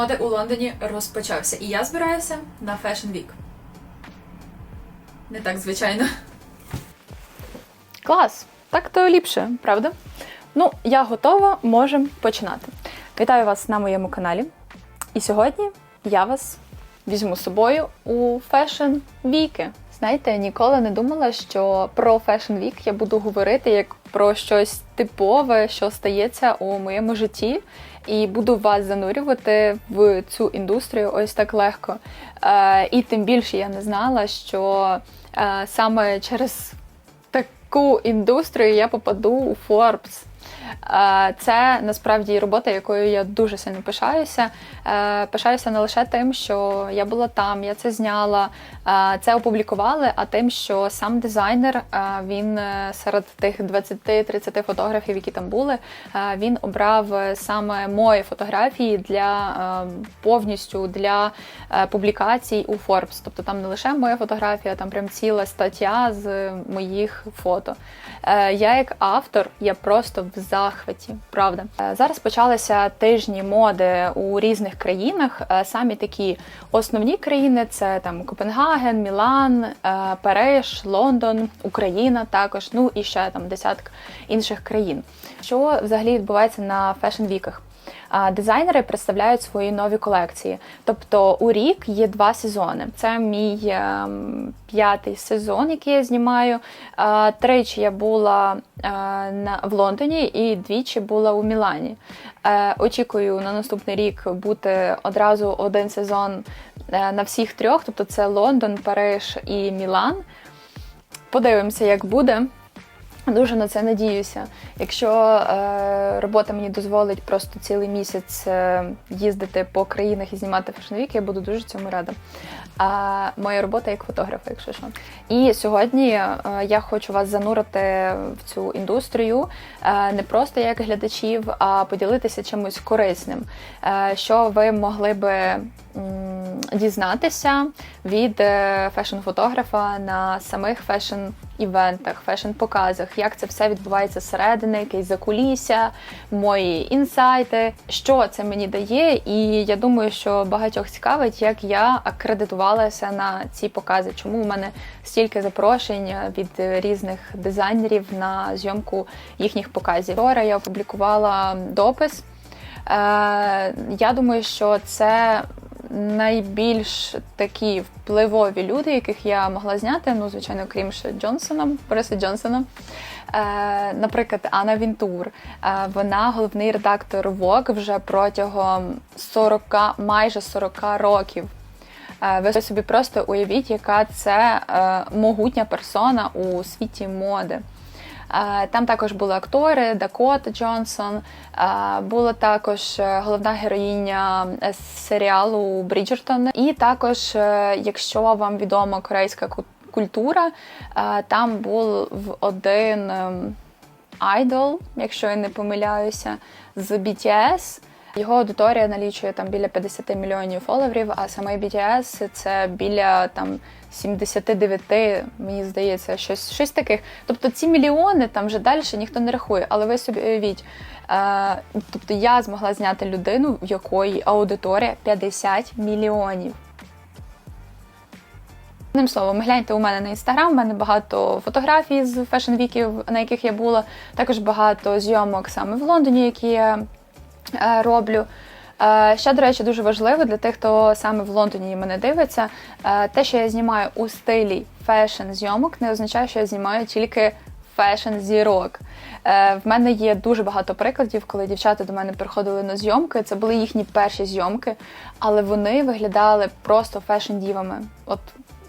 моди у Лондоні розпочався, і я збираюся на Fashion Week. Не так, звичайно. Клас! Так то ліпше, правда? Ну, я готова, можемо починати. Вітаю вас на моєму каналі. І сьогодні я вас візьму з собою у Fashion Week. Знаєте, ніколи не думала, що про Fashion Week я буду говорити як про щось типове, що стається у моєму житті, і буду вас занурювати в цю індустрію ось так легко. Е, і тим більше я не знала, що е, саме через таку індустрію я попаду у Forbes. Е, Це насправді робота, якою я дуже сильно пишаюся. Пишаюся не лише тим, що я була там, я це зняла, це опублікували, а тим, що сам дизайнер він е, серед тих 20-30 фотографів, які там були, він обрав е, саме мої фотографії для е, повністю для публікацій у Forbes. Тобто там не лише моя фотографія, там прям ціла стаття з моїх фото. Я як автор, я просто в захваті, правда. Зараз почалися тижні моди у різних країнах. Самі такі основні країни це там Копенгаген, Мілан, е, Париж, Лондон, Україна також, ну і ще там десяток інших країн. Що взагалі відбувається на фешн-віках? Дизайнери представляють свої нові колекції. Тобто у рік є два сезони. Це мій ем, п'ятий сезон, який я знімаю. Тричі я була е, в Лондоні і двічі була у Мілані. Е, Очікую на наступний рік бути одразу один сезон е, на всіх трьох, тобто це Лондон, Париж і Мілан. Подивимося, як буде. Дуже на це надіюся. Якщо е, робота мені дозволить просто цілий місяць е, їздити по країнах і знімати фешн-вік, я буду дуже цьому рада. А моя робота як фотографа, якщо що. І сьогодні е, я хочу вас занурити в цю індустрію е, не просто як глядачів, а поділитися чимось корисним, е, що ви могли би дізнатися від е, фешн-фотографа на самих фешн-івентах, фешн-показах, як це все відбувається зсередини, якісь закулісся, мої інсайти, що це мені дає. І я думаю, що багатьох цікавить, як я акредитувалася на ці покази, чому у мене стільки запрошень від різних дизайнерів на зйомку їхніх показів. Вчора я опублікувала допис. Е, Я думаю, що це найбільш такі впливові люди, яких я могла зняти. Ну, звичайно, крім ще Джонсона, Бориса Джонсона. Е, Наприклад, Анна Вінтур. Е, Вона головний редактор Vogue вже протягом 40, майже 40 років. Е, Ви собі просто уявіть, яка це могутня персона у світі моди. Там також були актори Дакота Джонсон, була також е, головна героїня е, серіалу Бріджертон. І також, е, якщо вам відома корейська культура, там був один ем, айдол, якщо я не помиляюся, з BTS. Його аудиторія налічує там біля 50 мільйонів фоловерів, а саме BTS це біля там 79, мені здається, щось, щось таких. Тобто ці мільйони там вже далі ніхто не рахує. Але ви собі уявіть, е, тобто я змогла зняти людину, в якої аудиторія 50 мільйонів. Одним словом, гляньте у мене на інстаграм, у мене багато фотографій з фешн-віків, на яких я була. Також багато зйомок саме в Лондоні, які я роблю. Е, Ще, до речі, дуже важливо для тих, хто саме в Лондоні мене дивиться. е, Те, що я знімаю у стилі фешн-зйомок, не означає, що я знімаю тільки фешн-зірок. Е, В мене є дуже багато прикладів, коли дівчата до мене приходили на зйомки. Це були їхні перші зйомки, але вони виглядали просто фешн-дівами. От,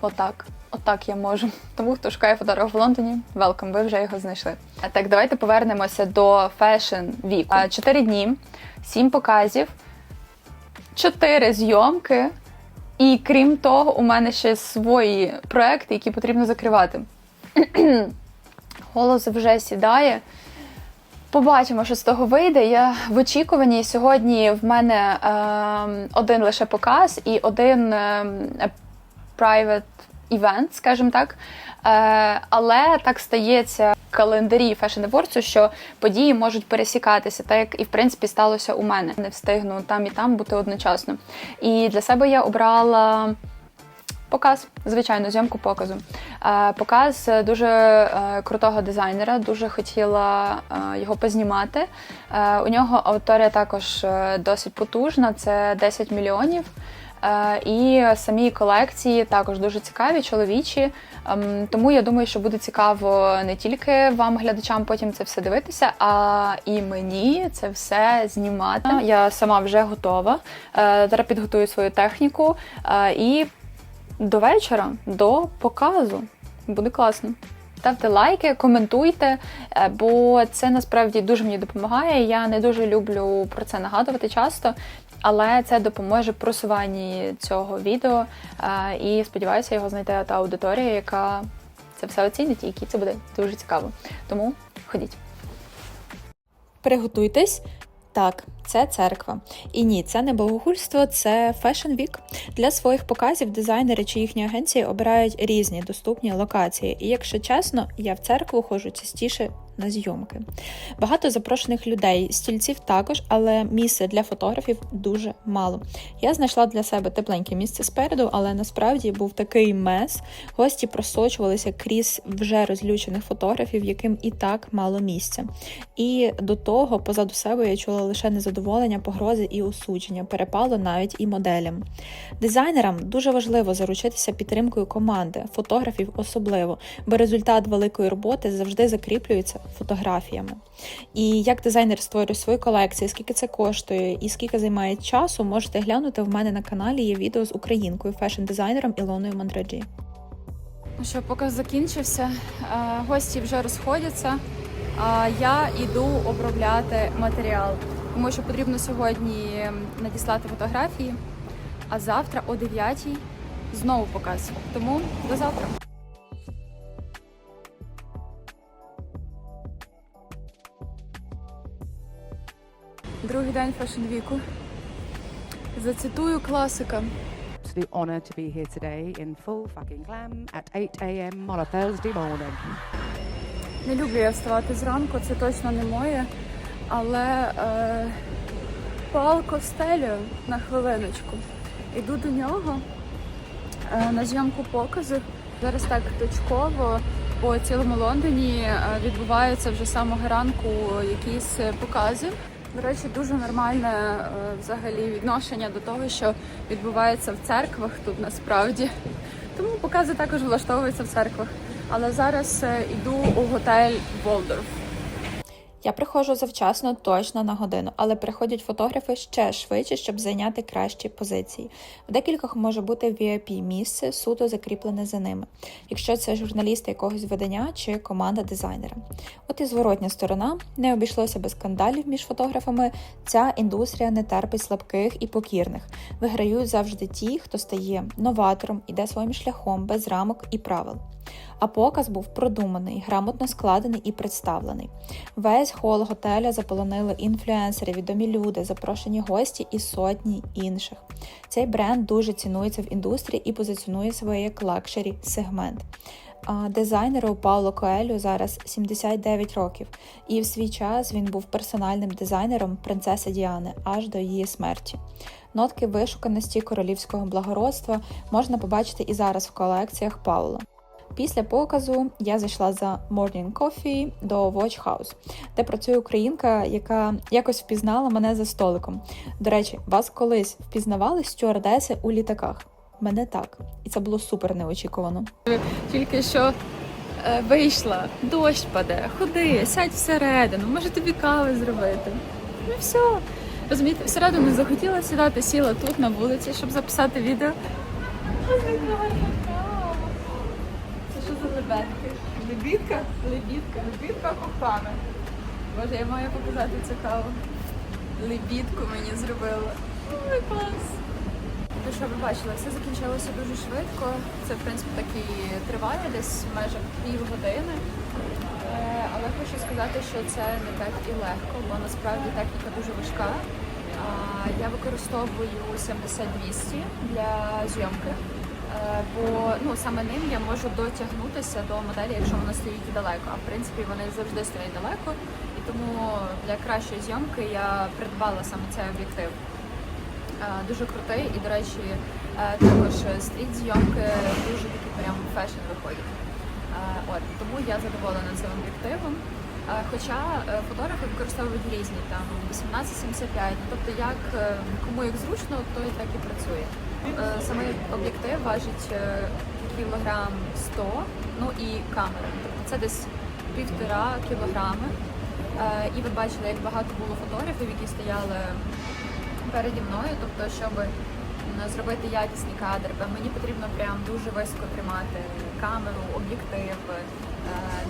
отак. Отак я можу. Тому хто шукає фотограф в Лондоні, велкам, ви вже його знайшли. А так, давайте повернемося до фешн віку. Чотири дні, сім показів, чотири зйомки. І крім того, у мене ще свої проекти, які потрібно закривати. Голос вже сідає. Побачимо, що з того вийде. Я в очікуванні. Сьогодні в мене ем, один лише показ і один ем, private івент, скажімо так. Е, але так стається в календарі Fashion Awards, що події можуть пересікатися, так як і в принципі сталося у мене. Не встигну там і там бути одночасно. І для себе я обрала. Показ, звичайно, зйомку показу. Е, показ дуже е, крутого дизайнера, дуже хотіла його познімати. У нього аудиторія також досить потужна, це 10 мільйонів. Е, і самі колекції також дуже цікаві, чоловічі. Ем, тому я думаю, що буде цікаво не тільки вам, глядачам, потім це все дивитися, а і мені це все знімати. Я сама вже готова. Е, Зараз підготую свою техніку е, і до вечора, до показу. Буде класно. Ставте лайки, коментуйте, бо це насправді дуже мені допомагає. Я не дуже люблю про це нагадувати часто, але це допоможе просуванні цього відео. е, І сподіваюся, його знайде та аудиторія, яка це все оцінить і якій це буде дуже цікаво. Тому ходіть. Приготуйтесь. Так, це церква. І ні, це не богохульство, це Fashion Week. Для своїх показів дизайнери чи їхні агенції обирають різні доступні локації. І якщо чесно, я в церкву ходжу частіше на зйомки. Багато запрошених людей, стільців також, але місця для фотографів дуже мало. Я знайшла для себе тепленьке місце спереду, але насправді був такий мес. Гості просочувалися крізь вже розлючених фотографів, яким і так мало місця. І до того позаду себе я чула лише незадоволення, погрози і осудження, перепало навіть і моделям. Дизайнерам дуже важливо заручитися підтримкою команди, фотографів особливо, бо результат великої роботи завжди закріплюється фотографіями. І як дизайнер створює свої колекції, скільки це коштує і скільки займає часу, можете глянути в мене на каналі. Є відео з українкою, фешн-дизайнером Ілоною Мандраджі. Ну що, показ закінчився, е, гості вже розходяться, а я йду обробляти матеріал, тому що потрібно сьогодні надіслати фотографії, а завтра о 9 знову показ. Тому до завтра. Другий день фешн-віку. Зацитую класика. absolute honour to be here today in full fucking glam at 8 a.m. on a Thursday morning. Не люблю я вставати зранку, це точно не моє. Але е, Пал Костелю на хвилиночку. Іду до нього е, на зйомку показу. Зараз так точково по цілому Лондоні е, відбуваються вже з самого ранку якісь покази. До речі, дуже нормальне е, взагалі відношення до того, що відбувається в церквах тут насправді. Тому покази також влаштовуються в церквах. Але зараз іду у готель Волдорф. Я приходжу завчасно, точно на годину, але приходять фотографи ще швидше, щоб зайняти кращі позиції. В декількох може бути vip місце, суто закріплене за ними, якщо це журналісти якогось видання чи команда дизайнера. От і зворотня сторона не обійшлося без скандалів між фотографами. Ця індустрія не терпить слабких і покірних. Виграють завжди ті, хто стає новатором, іде своїм шляхом без рамок і правил. А показ був продуманий, грамотно складений і представлений. Весь хол готеля заполонили інфлюенсери, відомі люди, запрошені гості і сотні інших. Цей бренд дуже цінується в індустрії і позиціонує своє як лакшері сегмент. Дизайнеру Пауло Коелю зараз 79 років, і в свій час він був персональним дизайнером принцеси Діани аж до її смерті. Нотки вишуканості королівського благородства можна побачити і зараз в колекціях Паула. Після показу я зайшла за Morning Coffee до Watch House, де працює українка, яка якось впізнала мене за столиком. До речі, вас колись впізнавали стюардеси у літаках? Мене так, і це було супер неочікувано. Тільки що е, вийшла, дощ паде, ходи, сядь всередину, може тобі кави зробити. Ну все. Розумієте, всередину захотіла сідати, сіла тут на вулиці, щоб записати відео. Ось яка гарна кава. Це що за лебедки? Лебідка? Лебідка. Лебідка кохана. Боже, я маю показати цю каву. Лебідку мені зробила. Ой, клас. Ну що ви бачили, все закінчилося дуже швидко. Це, в принципі, так і триває десь майже півгодини. Е, Але хочу сказати, що це не так і легко, бо насправді техніка дуже важка. Я використовую 70-200 для зйомки. Бо ну саме ним я можу дотягнутися до моделі, якщо вона стоїть далеко. А в принципі вони завжди стоять далеко, і тому для кращої зйомки я придбала саме цей об'єктив. Е, Дуже крутий і, до речі, е, також стріт зйомки дуже такі прям фешн виходять. Е, От тому я задоволена цим об'єктивом. Е, Хоча е, фотографи використовують різні там 18-75, тобто як е, кому як зручно, той так і працює. Е, Саме об'єктив важить е, кілограм 100, ну і камера. Тобто це десь півтора кілограми. Е, І ви бачили, як багато було фотографів, які стояли переді мною, тобто, щоб зробити якісний кадр, бо мені потрібно прям дуже високо тримати камеру, об'єктив,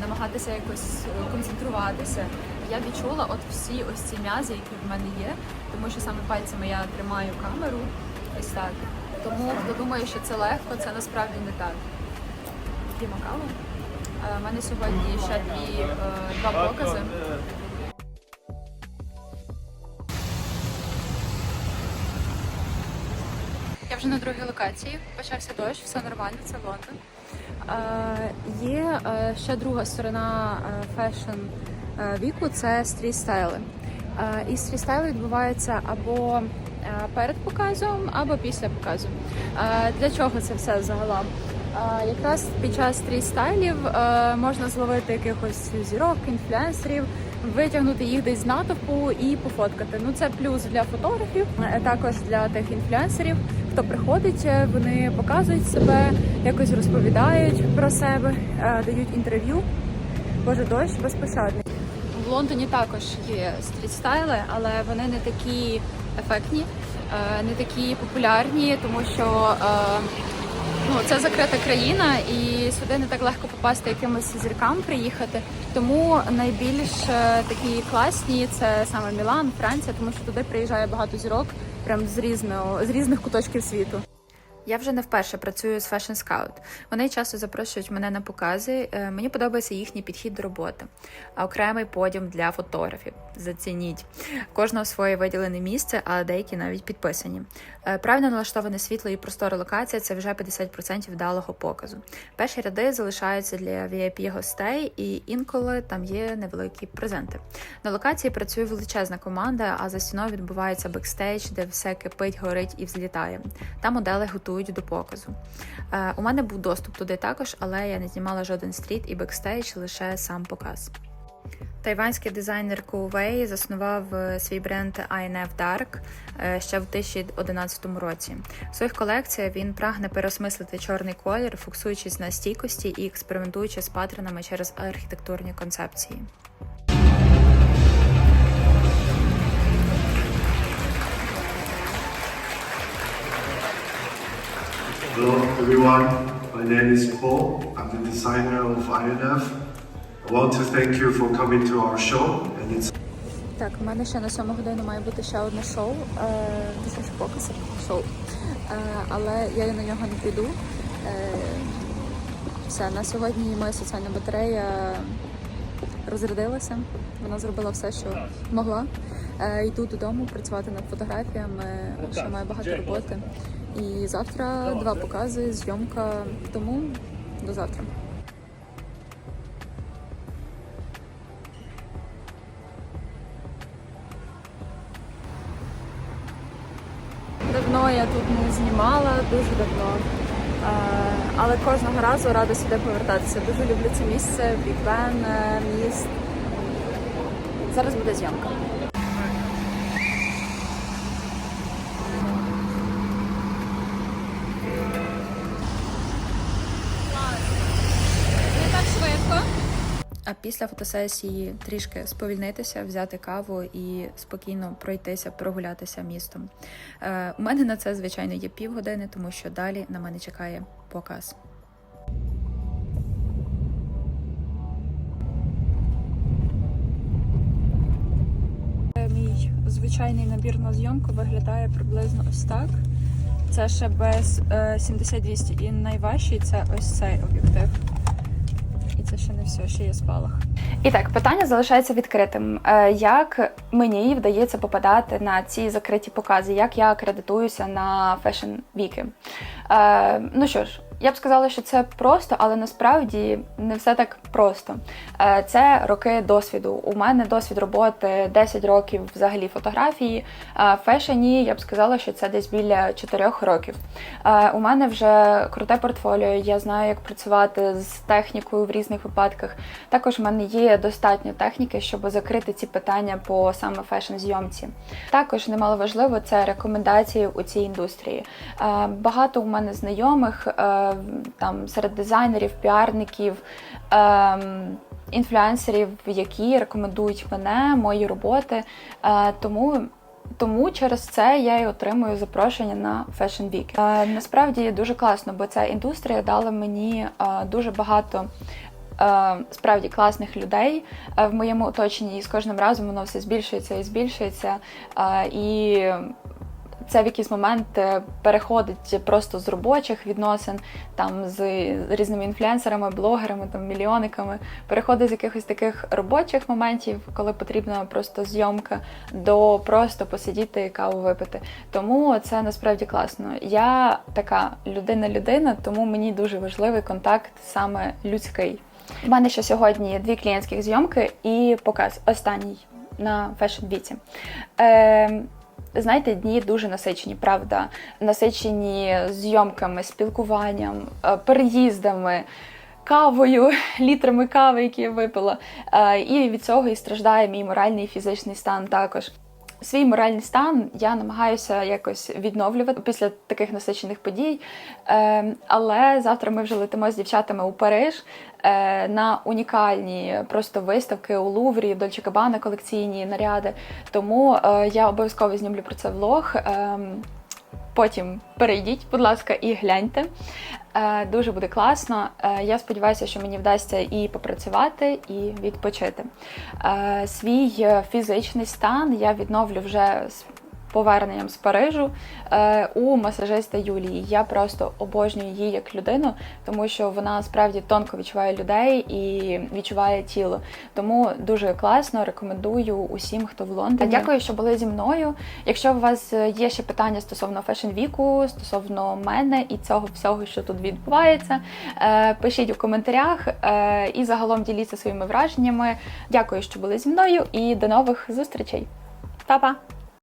намагатися якось концентруватися. Я відчула от всі ось ці м'язи, які в мене є, тому що саме пальцями я тримаю камеру, ось так. Тому хто думає, що це легко, це насправді не так. П'ємо каву. Е, У мене сьогодні ще дві, е, два покази. Я вже на другій локації. Почався дощ, все нормально, це Лондон. Е, є е, ще друга сторона е, фешн е, віку це стріт-стайли. Е, і стріт-стайли відбуваються або е, перед показом, або після показу. Е, для чого це все загалом? Е, якраз під час стріт-стайлів е, можна зловити якихось зірок, інфлюенсерів, витягнути їх десь з натовпу і пофоткати. Ну це плюс для фотографів, е, також для тих інфлюенсерів, хто приходить, е, вони показують себе, якось розповідають про себе, е, дають інтерв'ю. Боже, дощ безпощадний. В Лондоні також є стрітстайли, але вони не такі ефектні, е, не такі популярні, тому що е, ну, це закрита країна, і сюди не так легко попасти якимось зіркам приїхати. Тому найбільш е, такі класні це саме Мілан, Франція, тому що туди приїжджає багато зірок, прям з різного з різних куточків світу. Я вже не вперше працюю з Fashion Scout. Вони часто запрошують мене на покази. Е, Мені подобається їхній підхід до роботи. А Окремий подіум для фотографів. Зацініть. Кожного своє виділене місце, а деякі навіть підписані. Е, Правильно налаштоване світло і простора локація це вже 50% вдалого показу. Перші ряди залишаються для vip гостей, і інколи там є невеликі презенти. На локації працює величезна команда, а за стіною відбувається бекстейдж, де все кипить, горить і взлітає. Там модели готують до показу. Е, У мене був доступ туди також, але я не знімала жоден стріт і бекстейдж, лише сам показ. Тайванський дизайнер Каувей заснував е, свій бренд INF Dark е, ще в 2011 році. В своїх колекціях він прагне переосмислити чорний колір, фокусуючись на стійкості і експериментуючи з паттернами через архітектурні концепції. Hello everyone, my name is Paul. I'm the designer of INF. I want to thank you for coming to our show and it's Так, у мене ще на сьому годину має бути ще одне шоу, е, точніше показ шоу. Е, але я на нього не піду. Е, все, на сьогодні моя соціальна батарея розрядилася. Вона зробила все, що могла. Е, йду додому працювати над фотографіями, ще маю багато роботи. І завтра два покази, зйомка. Тому до завтра. Давно я тут не знімала, дуже давно. Е, Але кожного разу рада сюди повертатися. Дуже люблю це місце, Бен, міст. Зараз буде зйомка. Після фотосесії трішки сповільнитися, взяти каву і спокійно пройтися, прогулятися містом. Е, у мене на це, звичайно, є півгодини, тому що далі на мене чекає показ. Мій звичайний набір на зйомку виглядає приблизно ось так. Це ще без е, 70-200 і найважчий це ось цей об'єктив. І це ще не все, ще є спалах. І так, питання залишається відкритим. Е, Як мені вдається попадати на ці закриті покази? Як я акредитуюся на фешн віки? Ну що ж, я б сказала, що це просто, але насправді не все так просто. Е, Це роки досвіду. У мене досвід роботи 10 років взагалі фотографії. Е, В фешені я б сказала, що це десь біля 4 років. Е, У мене вже круте портфоліо. Я знаю, як працювати з технікою в різних випадках. Також в мене є достатньо техніки, щоб закрити ці питання по саме фешн-зйомці. Також немало важливо це рекомендації у цій індустрії. Е, Багато у мене знайомих е, там серед дизайнерів, піарників. ем, Інфлюенсерів, які рекомендують мене, мої роботи. Е, Тому тому через це я і отримую запрошення на Fashion Week. Е, насправді дуже класно, бо ця індустрія дала мені е, дуже багато. е, Справді класних людей е, в моєму оточенні, і з кожним разом воно все збільшується і збільшується. Е, І це в якийсь момент е, переходить просто з робочих відносин, там з різними інфлюенсерами, блогерами, там мільйонниками, переходить з якихось таких робочих моментів, коли потрібна просто зйомка, до просто посидіти і каву випити. Тому це насправді класно. Я така людина-людина, тому мені дуже важливий контакт саме людський. У мене ще сьогодні дві клієнтських зйомки і показ останній на Fashion. Е, Знаєте, дні дуже насичені, правда, насичені зйомками, спілкуванням, е, переїздами, кавою, літрами кави, які я випила. Е, І від цього і страждає мій моральний і фізичний стан також. Свій моральний стан я намагаюся якось відновлювати після таких насичених подій. Е, Але завтра ми вже летимо з дівчатами у Париж е, на унікальні просто виставки у Луврі, Дольче Кабана колекційні наряди. Тому е, я обов'язково знімлю про це влог. Потім перейдіть, будь ласка, і гляньте. Е, Дуже буде класно. Е, Я сподіваюся, що мені вдасться і попрацювати, і відпочити. Е, Свій фізичний стан я відновлю вже поверненням з Парижу е, у масажиста Юлії. Я просто обожнюю її як людину, тому що вона справді тонко відчуває людей і відчуває тіло. Тому дуже класно рекомендую усім, хто в Лондоні. Дякую, що були зі мною. Якщо у вас є ще питання стосовно фешн-віку, стосовно мене і цього всього, що тут відбувається, е, пишіть у коментарях е, і загалом діліться своїми враженнями. Дякую, що були зі мною, і до нових зустрічей. Па-па!